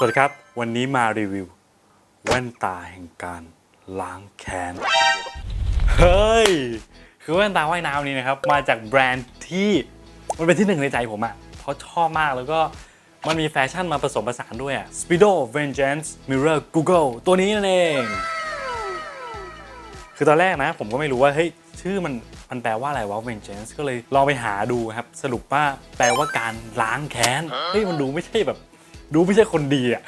สวัสดีครับ วันนี้มารีวิว แว่นตาแห่งการล้างแค้น เฮ้ย คือแว่นตาว่ายน้ำนี้นะครับ มาจากแบรนด์ที่มันเป็นที่หนึ่งในใจผมอะเพราะชอบมากแล้วก็มันมีแฟชั่นมาผสมผสานด้วยอะ Speedo Vengeance Mirror Google ตัวนี้นั่นเอง คือตอนแรกนะ ผมก็ไม่รู้ว่าเฮ้ยชื่อมันมันแปลว่าอะไรวะ vengeance ก็เลยลองไปหาดูครับ สรุปว่าแปลว่าการล้างแค้น เฮ้ยมันดูไม่ใช่แบบ ดูไม่ใช่คนดีอะ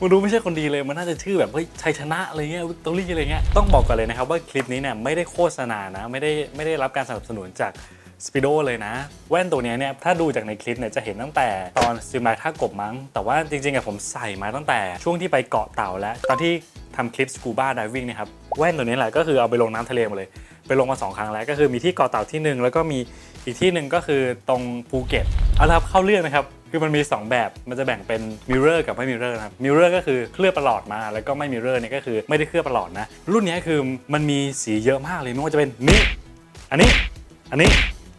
มันดูไม่ใช่คนดีเลย มันน่าจะชื่อแบบเฮ้ยชัยชนะอะไรเงี้ยวิกตอรี่อะไรเงี้ย ต้องบอกก่อนเลยนะครับว่าคลิปนี้เนี่ยไม่ได้โฆษณานะ ไม่ได้ไม่ได้รับการสนับสนุนจากสปีโดเลยนะ แว่นตัวนี้เนี่ยถ้าดูจากในคลิปเนี่ยจะเห็นตั้งแต่ตอนซิมไลท่ากบมั้ง แต่ว่าจริงๆอะผมใส่มาตั้งแต่ช่วงที่ไปเกาะเต่าแล้ว ตอนที่ทำคลิปสกูบ้าดิวิ่งเนี่ยครับ แว่นตัวนี้แหละก็คือเอาไปลงน้ำทะเลมาเลย ไปลงมาสองครั้งแล้ว ก็คือมีที่เกาะเต่าที่หนึ่งแล้วก็มีอีกที่หนึ่งก็คือตรงภูเก็ตเอาละครับเข้าเรื่องนะครับ คือมันมี 2 แบบมันจะแบ่งเป็นมิเรอร์กับไม่มิเรอร์นะครับมิเรอร์ก็คือเคลือบประหลอดมา แล้วก็ไม่มิเรอร์เนี่ยก็คือไม่ได้เคลือบประหลอดนะ รุ่นนี้คือมันมีสีเยอะมากเลยไม่ว่าจะเป็นนี่อันนี้ อันนี้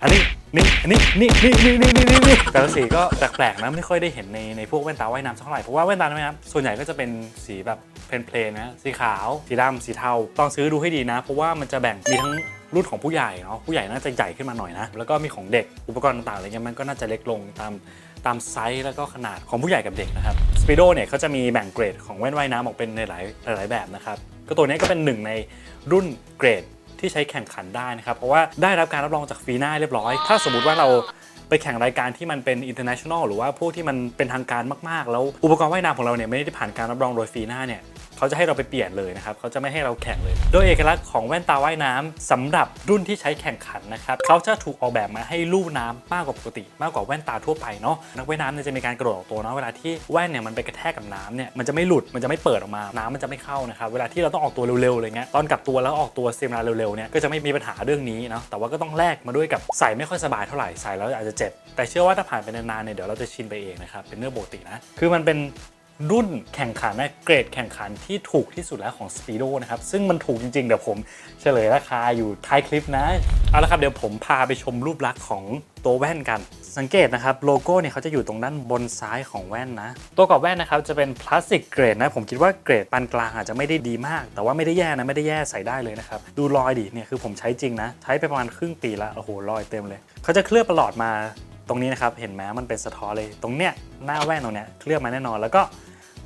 อันนี้นี่อันนี้นี่นี่นี่นี่นี่นี่แต่ละสีก็แปลกๆนะไม่ค่อยได้เห็นในในพวกแว่นตาว่ายน้ำสักเท่าไหร่เพราะว่าแว่นตาว่ายน้ำส่วนใหญ่ก็จะเป็นสีแบบเพลนๆนะสีขาว สีดำสีเทาต้องซื้อดูให้ดีนะ เพราะว่ามันจะแบ่งมีทั้งรุ่นของผู้ใหญ่เนาะผู้ใหญ่น่าจะใหญ่ขึ้นมาหน่อยนะ แล้วก็มีของเด็กอุปกรณ์ต่างๆอะไรเงี้ยมันก็น่าจะเล็กลงตาม ตามไซส์แล้วก็ขนาดของผู้ใหญ่กับเด็กนะครับสปีโดเนี่ยเขาจะมีแบ่งเกรดของแว่นว่ายน้ำออกเป็นในหลายหลายแบบนะครับก็ตัวนี้ก็เป็นหนึ่งในรุ่นเกรดที่ใช้แข่งขันได้นะครับ เพราะว่าได้รับการรับรองจากฟีน่าเรียบร้อย ถ้าสมมติว่าเราไปแข่งรายการที่มันเป็น international หรือว่าพวกที่มันเป็นทางการมาก ๆ แล้วอุปกรณ์ว่ายน้ำของเราเนี่ยไม่ได้ผ่านการรับรองโดยฟีน่าเนี่ย เขาจะให้เราไปเปลี่ยนเลยนะครับเขาจะไม่ให้เราแข่งเลย โดยเอกลักษณ์ของแว่นตาว่ายน้ำสำหรับรุ่นที่ใช้แข่งขันนะครับเขาจะถูกออกแบบมาให้ลู่น้ำมากกว่าปกติ มากกว่าแว่นตาทั่วไปเนาะนักว่ายน้ำเนี่ยจะมีการกระโดดออกตัวเนาะเวลาที่แว่นเนี่ยมันไปกระแทกกับน้ำเนี่ยมันจะไม่หลุดมันจะไม่เปิดออกมาน้ำมันจะไม่เข้านะครับเวลาที่เราต้องออกตัวเร็วๆอะไรเงี้ยตอนกลับตัวแล้วออกตัวเซมนาเร็วๆเนี่ยก็จะไม่มีปัญหาเรื่องนี้เนาะแต่ว่าก็ต้องแลกมาด้วยกับใส่ไม่ค่อยสบายเท่าไหร่ใส่แล้วอาจจะเจ็บแต่เชื่อว่าถ้าผ่านไปนานๆเนี่ยเดี๋ยวเราจะชินไปเองนะครับเป็นเรื่องปกตินะคือมันเป็น รุ่นแข่งขันนะเกรดแข่งขันที่ถูกที่สุดแล้วของ Speedo นะครับ ซึ่งมันถูกจริงๆ เดี๋ยวผมเฉลยราคาอยู่ท้ายคลิปนะ เอาละครับเดี๋ยวผมพาไปชมรูปลักษณ์ของตัวแว่นกัน สังเกตนะครับโลโก้เนี่ยเขาจะอยู่ตรงด้านบนซ้ายของแว่นนะ ตัวกรอบแว่นนะครับจะเป็นพลาสติกเกรดนะ ผมคิดว่าเกรดปานกลางอาจจะไม่ได้ดีมาก แต่ว่าไม่ได้แย่นะไม่ได้แย่ใส่ได้เลยนะครับ ดูรอยดิเนี่ยคือผมใช้จริงนะ ใช้ไปประมาณครึ่งปีละโอ้โหรอยเต็มเลยเขาจะเคลือบประหลอดมาตรงนี้นะครับเห็นไหมมันเป็นสะท้อนเลย ตรงเนี้ยหน้าแว่นตรงเนี้ยเคลือบมาแน่นอนแล้วก็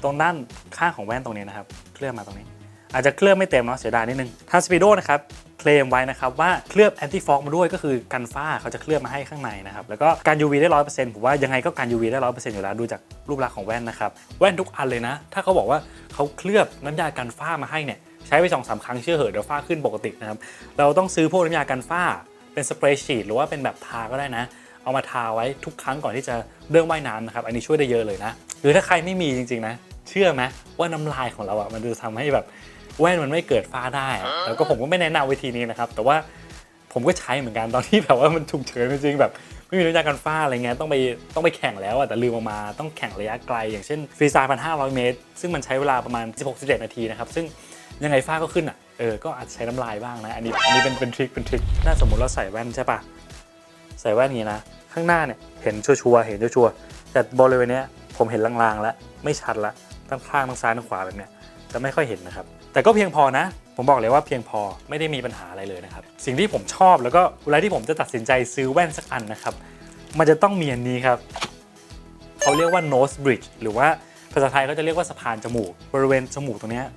ตรงด้านข้างของแว่นตรงนี้นะครับ เคลือบมาตรงนี้ อาจจะเคลือบไม่เต็มเนาะเสียดายนิดนึงทางสปีโดนะครับเคลมไว้นะครับว่าเคลือบแอนตี้ฟอกมาด้วยก็คือกันฝ้าเขาจะเคลือบมาให้ข้างในนะครับแล้วก็การ UV ได้ร้อยเปอร์เซ็นต์ผมว่ายังไงก็การ UV ได้ร้อยเปอร์เซ็นต์อยู่แล้วดูจากรูปลักษณ์ของแว่นนะครับแว่นทุกอันเลยนะ ถ้าเขาบอกว่าเขาเคลือบน้ำยากันฝ้ามาให้เนี่ยใช้ไปสองสามครั้งเชื่อเหอะเดี๋ยวฝ้าขึ้นปกตินะครับเราต้องซื้อพวกน้ำยากันฝ้าเป็นสเปรย์ฉีดหรือว่าเป็นแบบทาก็ได้นะ เอามาทาไว้ทุกครั้งก่อนที่จะเริ่มว่ายน้ำนะครับอันนี้ช่วยได้เยอะเลยนะ หรือถ้าใครไม่มีจริงๆนะ เชื่อไหมว่าน้ำลายของเราอะมันจะทำให้แบบแว่นมันไม่เกิดฝ้าได้อะแล้วก็ผมก็ไม่แนะนำวิธีนี้นะครับ แต่ว่าผมก็ใช้เหมือนกันตอนที่แบบว่ามันฉุกเฉินจริงๆแบบไม่มีน้ำยากันฝ้าอะไรเงี้ยต้องไปต้องไปแข่งแล้วอะแต่ลืมเออกมาต้องแข่งระยะไกล อย่างเช่นฟรีสไตล์พันห้าร้อยเมตร ซึ่งมันใช้เวลาประมาณ 16-17 นาทีนะครับ ซึ่งยังไงฝ้าก็ขึ้นอะเออก็อาจจะใช้น้ำลายบ้างนะอันนี้อันนี้เป็นเป็นทริคเป็นทริคถ้าสมมติเราใส่แว่นใช่ปะใส่แว่นอย่างนี้นะ ข้างหน้าเนี่ยเห็นชัวร์ๆเห็นชัวร์ๆแต่บริเวณเนี้ยผมเห็นลางๆแล้วไม่ชัดละ ทั้งข้างทั้งซ้ายทั้งขวาแบบเนี้ยจะไม่ค่อยเห็นนะครับ แต่ก็เพียงพอนะ ผมบอกเลยว่าเพียงพอไม่ได้มีปัญหาอะไรเลยนะครับ สิ่งที่ผมชอบแล้วก็เวลาที่ผมจะตัดสินใจซื้อแว่นสักอันนะครับ มันจะต้องมีอันนี้ครับเขาเรียกว่า nose bridge หรือว่าภาษาไทยเขาจะเรียกว่าสะพานจมูก บริเวณจมูกตรงเนี้ย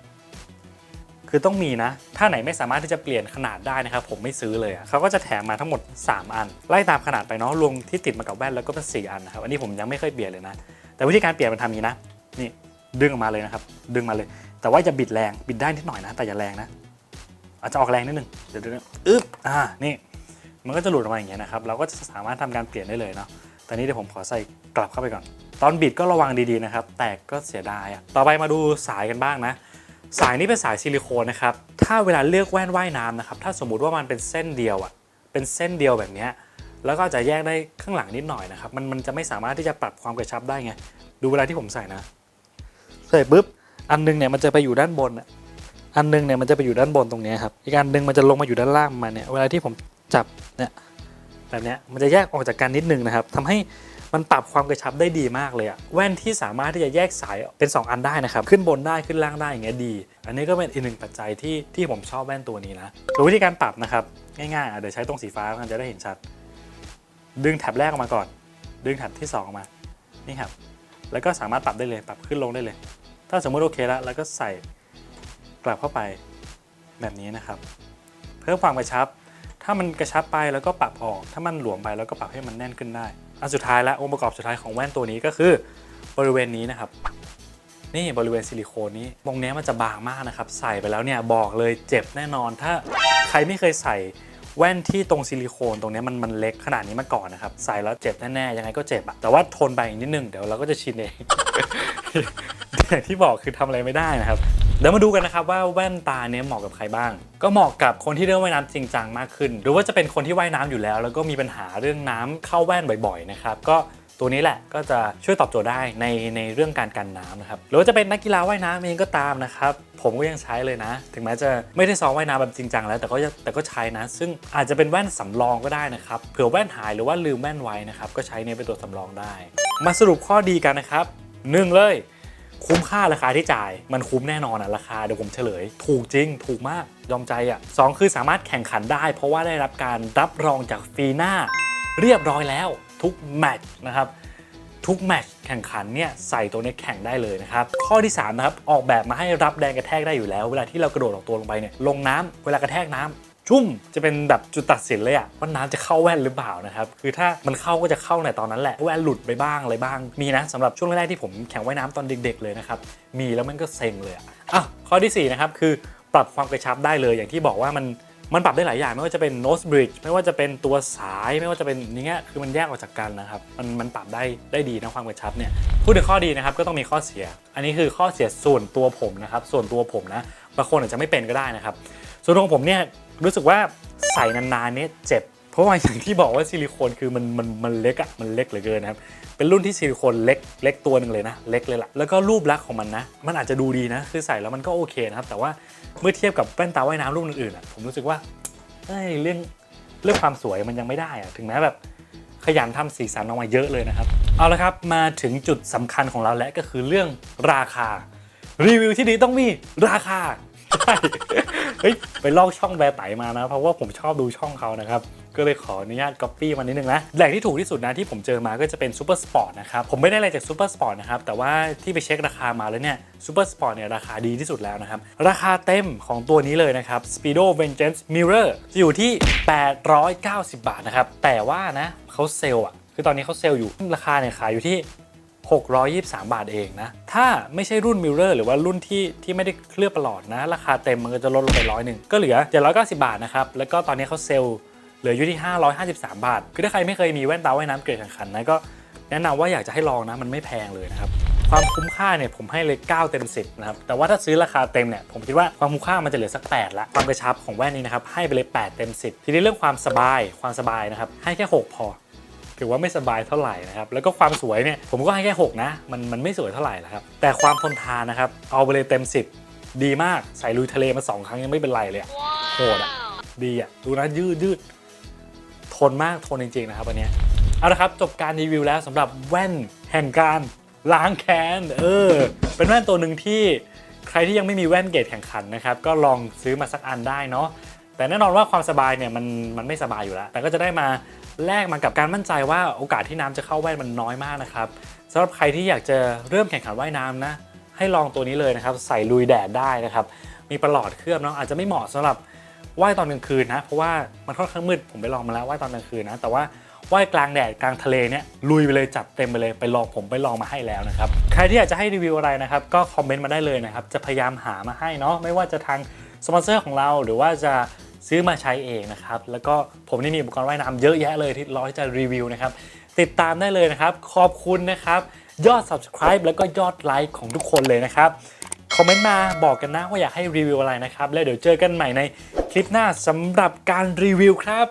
คือต้องมีนะ ถ้าไหนไม่สามารถที่จะเปลี่ยนขนาดได้นะครับ ผมไม่ซื้อเลยเขาก็จะแถมมาทั้งหมด 3 อัน ไล่ตามขนาดไปเนาะรวมที่ติดมากับแว่นแล้วก็เป็น 4 อันนะครับ อันนี้ผมยังไม่เคยเปลี่ยนเลยนะ แต่วิธีการเปลี่ยนมันทำนี้นะ นี่ ดึงออกมาเลยนะครับ ดึงมาเลย แต่ว่าจะบิดแรง บิดได้นิดหน่อยนะ แต่อย่าแรงนะ อาจจะออกแรงนิดนึง เดี๋ยวดี๋ยวอึ๊บ อ่า นี่ มันก็จะหลุดออกมาอย่างเงี้ยนะครับ เราก็จะสามารถทำการเปลี่ยนได้เลยเนาะต่นี้เดี๋ยวผมขอใส่กลับเข้าไปก่อน ตอนบิดก็ระวังดีๆนะครับ แตกก็เสียดายอะต่อไปมาดูสายกันบ้างนะ สายนี้เป็นสายซิลิโคนนะครับ ถ้าเวลาเลือกแว่นว่ายน้ำนะครับ ถ้าสมมุติว่ามันเป็นเส้นเดียวอะเป็นเส้นเดียวแบบเนี้ยแล้วก็จจะแยกได้ข้างหลังนิดหน่อยนะครับ มันมันจะไม่สามารถที่จะปรับความกระชับได้ไง ดูเวลาที่ผมใส่นะ ใส่ปุ๊บอันหนึงเนี่ยมันจะไปอยู่ด้านบนอะอันหนึงเนี่ยมันจะไปอยู่ด้านบนตรงนี้ครับอีกอันหนึงมันจะลงมาอยู่ด้านล่างมาเนี่ยเวลาที่ผมจับเนี่ยแบบเนี้ยมันจะแยกออกจากกันนิดนึงนะครับทำให้มันปรับความกระชับได้ดีมากเลยอะแว่นที่สามารถที่จะแยกสายเป็น 2 อันได้นะครับ ขึ้นบนได้ขึ้นล่างได้อย่างเงี้ยดี อันนี้ก็เป็นอีกหนึ่งปัจจัยที่ที่ผมชอบแว่นตัวนี้นะโดยวิธีการปรับนะครับ ง่ายๆเดี๋ยวใช้ตรงสีฟ้ามันจะได้เห็นชัด ดึงแท็บแรกออกมาก่อน ดึงแท็บที่ 2 ออกมานี่ครับแล้วก็สามารถปรับได้เลยปรับขึ้นลงได้เลย ถ้าสมมติโอเคแล้วแล้วก็ใส่กลับเข้าไปแบบนี้นะครับ เพิ่มความกระชับ ถ้ามันกระชับไปแล้วก็ปรับออก ถ้ามันหลวมไปแล้วก็ปรับให้มันแน่นขึ้นได้อันสุดท้ายและองค์ประกอบสุดท้ายของแว่นตัวนี้ก็คือบริเวณนี้นะครับ นี่บริเวณซิลิโคนนี้ตรงนี้มันจะบางมากนะครับ ใส่ไปแล้วเนี่ยบอกเลยเจ็บแน่นอน ถ้าใครไม่เคยใส่แว่นที่ตรงซิลิโคนตรงนี้มันมันเล็กขนาดนี้มาก่อนนะครับ ใส่แล้วเจ็บแน่ๆยังไงก็เจ็บอะแต่ว่าทนไปอีกนิดนึงเดี๋ยวเราก็จะชินเอง อย่างที่บอกคือทำอะไรไม่ได้นะครับเดี๋ยวมาดูกันนะครับว่าแว่นตาเนี้ยเหมาะกับใครบ้าง ก็เหมาะกับคนที่เริ่มว่ายน้ำจริงจังมากขึ้น หรือว่าจะเป็นคนที่ว่ายน้ำอยู่แล้ว แล้วก็มีปัญหาเรื่องน้ำเข้าแว่นบ่อยๆนะครับก็ตัวนี้แหละก็จะช่วยตอบโจทย์ได้ในในเรื่องการกันน้ำนะครับหรือว่าจะเป็นนักกีฬาว่ายน้ำเองก็ตามนะครับผมก็ยังใช้เลยนะ ถึงแม้จะไม่ได้ซ้อมว่ายน้ำแบบจริงจังแล้วแต่ก็แต่ก็ใช้นะ ซึ่งอาจจะเป็นแว่นสำรองก็ได้นะครับเผื่อแว่นหายหรือว่าลืมแว่นไว้นะครับก็ใช้เนี่ยเป็นตัวสำรองได้ มาสรุปข้อดีกันนะครับหนึ่งเลย คุ้มค่าราคาที่จ่าย มันคุ้มแน่นอนอะราคาเดี๋ยวผมเฉลย ถูกจริง ถูกมากยอมใจอะสองคือสามารถแข่งขันได้ เพราะว่าได้รับการรับรองจากฟีน่าเรียบร้อยแล้วทุกแมตช์นะครับทุกแมตช์แข่งขันเนี่ยใส่ตัวนี้แข่งได้เลยนะครับ ข้อที่3นะครับออกแบบมาให้รับแรงกระแทกได้อยู่แล้ว เวลาที่เรากระโดดออกตัวลงไปเนี่ยลงน้ำเวลากระแทกน้ำ ชุ่มจะเป็นแบบจุดตัดสินเลยอะว่าน้ำจะเข้าแว่นหรือเปล่านะครับคือถ้ามันเข้าก็จะเข้าในตอนนั้นแหละแว่นหลุดไปบ้างอะไรบ้างมีนะสำหรับช่วงแรกๆที่ผมแข่งว่ายน้ำตอนเด็ก ๆ เลยนะครับมีแล้วมันก็เซ็งเลยอะอะข้อที่สี่นะครับคือปรับความกระชับได้เลยอย่างที่บอกว่ามันมันปรับได้หลายอย่างไม่ว่าจะเป็น nose bridge ไม่ว่าจะเป็นตัวสายไม่ว่าจะเป็นอย่างเงี้ยคือมันแยกออกจากกันนะครับ มันมันปรับได้ได้ดีนะความกระชับเนี่ยพูดถึงข้อดีนะครับก็ต้องมีข้อเสีย อันนี้คือข้อเสียส่วนตัวผมนะครับส่วนตัวผมนะบางคนอาจจะไม่เป็นก็ได้นะครับ ส่วนของผมเนี่ยรู้สึกว่าใส่นานๆเนี่ยเจ็บ เพราะว่าอย่างที่บอกว่าซิลิโคนคือมันมันมันเล็กอะมันเล็กเหลือเกินนะครับเป็นรุ่นที่ซิลิโคนเล็กเล็กตัวหนึ่งเลยนะ เล็กเลยล่ะแล้วก็รูปลักษณ์ของมันนะ มันอาจจะดูดีนะ คือใส่แล้วมันก็โอเคนะครับ แต่ว่าเมื่อเทียบกับแว่นตาว่ายน้ำรุ่นอื่นๆอะผมรู้สึกว่าเอ้ยเรื่องเรื่องความสวยมันยังไม่ได้อะถึงแม้แบบขยันทำสีสันออกมาเยอะเลยนะครับ เอาละครับ มาถึงจุดสำคัญของเราแล้วก็คือเรื่องราคา รีวิวที่ดีต้องมีราคา เฮ้ยไปลอกช่องแบร์ไตมานะ เพราะว่าผมชอบดูช่องเขานะครับ ก็เลยขออนุญาตก๊อปปี้มานิดนึงนะ แหล่งที่ถูกที่สุดนะที่ผมเจอมาก็จะเป็นซูเปอร์สปอร์ตนะครับ ผมไม่ได้อะไรจากซูเปอร์สปอร์ตนะครับ แต่ว่าที่ไปเช็คราคามาแล้วเนี่ยซูเปอร์สปอร์ตเนี่ยราคาดีที่สุดแล้วนะครับ ราคาเต็มของตัวนี้เลยนะครับ Speedo Vengeance Mirror จะอยู่ที่ 890 บาทนะครับแต่ว่านะเขาเซลล์อะคือตอนนี้เขาเซลล์อยู่ราคาเนี่ยขายอยู่ที่ 623 บาทเองนะ ถ้าไม่ใช่รุ่นมิลเลอร์หรือว่ารุ่นที่ที่ไม่ได้เคลือบประหลอดนะ ราคาเต็มมันก็จะลดลงไปร้อยหนึ่งก็เหลือ 790 บาทนะครับ แล้วก็ตอนนี้เขาเซลล์เหลืออยู่ที่ 553 บาท คือถ้าใครไม่เคยมีแว่นตาว่ายน้ำเกรดแข่งขันนะก็แนะนำว่าอยากจะให้ลองนะมันไม่แพงเลยนะครับความคุ้มค่าเนี่ยผมให้เลย 9 เต็ม 10 นะครับ แต่ว่าถ้าซื้อราคาเต็มเนี่ย ผมคิดว่าความคุ้มค่ามันจะเหลือสัก 8 ละ ความกระชับของแว่นนี้นะครับ ให้ไปเลย 8 เต็ม 10 ทีนี้เรื่องความสบายความสบายนะครับ ให้แค่ 6 พอ ถือว่าไม่สบายเท่าไหร่นะครับ แล้วก็ความสวยเนี่ยผมก็ให้แค่ 6 นะ มันมันไม่สวยเท่าไหร่แล้วครับ แต่ความทนทานนะครับ เอาไปเลยเต็ม 10 ดีมาก ใส่ลุยทะเลมา 2 ครั้งยังไม่เป็นไรเลยอะโหดอะดีอะดูนะยืดยืด ทนมาก ทนจริง ๆ นะครับอันเนี้ย เอาละครับ จบการรีวิวแล้วสำหรับแว่นแห่งการล้างแค้น เออ เป็นแว่นตัวหนึ่งที่ใครที่ยังไม่มีแว่นเกรดแข่งขันนะครับ ก็ลองซื้อมาสักอันได้เนาะ แต่แน่นอนว่าความสบายเนี่ยมันมันไม่สบายอยู่แล้ว แต่ก็จะได้มาแลกมากับการมั่นใจว่าโอกาสที่น้ำจะเข้าแว่นมันน้อยมากนะครับสำหรับใครที่อยากจะเริ่มแข่งขันว่ายน้ำนะ ให้ลองตัวนี้เลยนะครับ ใส่ลุยแดดได้นะครับ มีประหลอดเคลือบเนาะอาจจะไม่เหมาะสำหรับว่ายตอนกลางคืนนะ เพราะว่ามันค่อนข้างมืดผมไปลองมาแล้วว่ายตอนกลางคืนนะแต่ว่าว่ายกลางแดดกลางทะเลเนี่ยลุยไปเลยจัดเต็มไปเลยไปลองผมไปลองมาให้แล้วนะครับใครที่อยากจะให้รีวิวอะไรนะครับก็คอมเมนต์มาได้เลยนะครับจะพยายามหามาให้เนาะไม่ว่าจะทางสปอนเซอร์ของเราหรือว่าจะ ซื้อมาใช้เองนะครับ แล้วก็ผมนี่มีอุปกรณ์ว่ายน้ำเยอะแยะเลยที่รอที่จะรีวิวนะครับ ติดตามได้เลยนะครับ ขอบคุณนะครับ ยอด subscribe แล้วก็ยอดไลค์ของทุกคนเลยนะครับคอมเมนต์มาบอกกันนะว่าอยากให้รีวิวอะไรนะครับ แล้วเดี๋ยวเจอกันใหม่ในคลิปหน้าสำหรับการรีวิวครับ